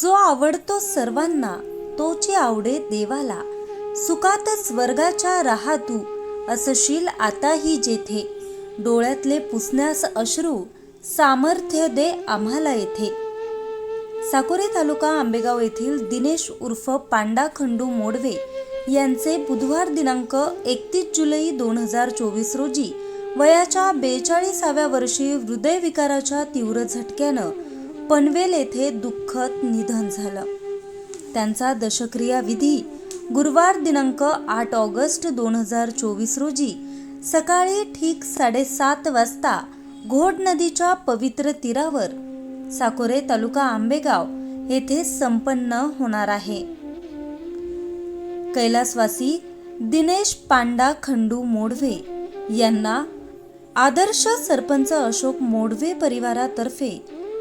जो आवडतो सर्वांना तोची आवडे देवाला. सुखात स्वर्गाच्या राहा तू असशील आताही जेथे. डोळ्यातले पुसण्यास अश्रू सामर्थ्य दे आम्हाला येथे. साकोरे तालुका आंबेगाव येथील दिनेश उर्फ पांडा खंडू मोडवे यांचे बुधवार दिनांक एकतीस जुलै दोन हजार चोवीस रोजी वयाच्या बेचाळीसाव्या वर्षी हृदयविकाराच्या तीव्र झटक्यानं पनवेल येथे दुःखद निधन झालं. त्यांचा दशक्रिया विधी गुरुवार दिनांक आठ ऑगस्ट दोन हजार चोवीस रोजी सकाळी ठीक साडेसात वाजता घोड नदीच्या पवित्र तीरावर साकोरे तालुका आंबेगाव येथे संपन्न होणार आहे. कैलासवासी दिनेश पांडा खंडू मोडवे यांना आदर्श सरपंच अशोक मोडवे परिवारातर्फे